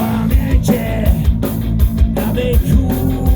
kłamiecie, aby kłamie.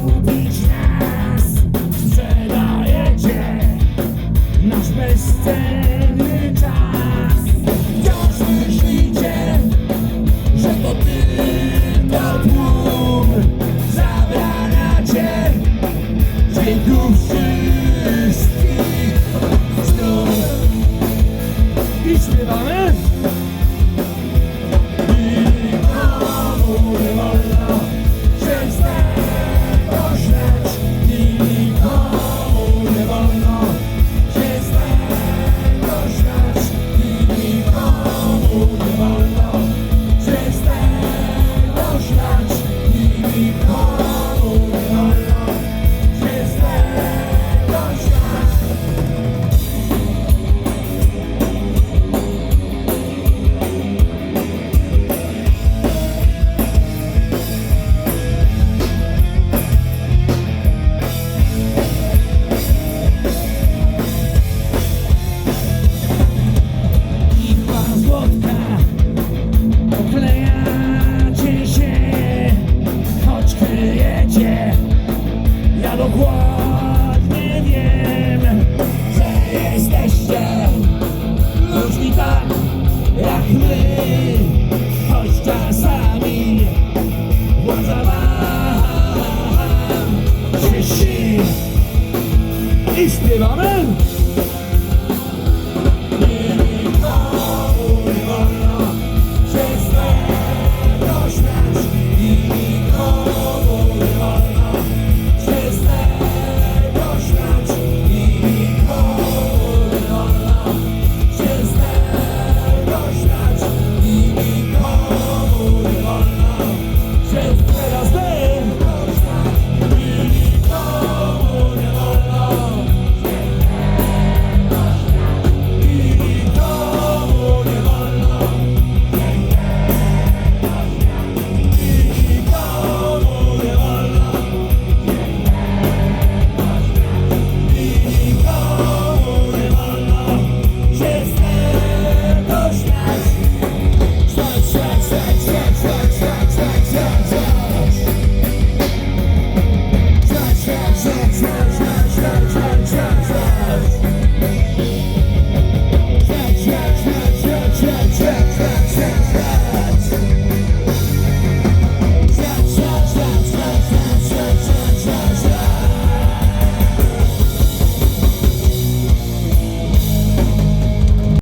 dokładnie wiem, że jesteście ludźmi tak jak my, choć czasami władza wam się i śpiewamy.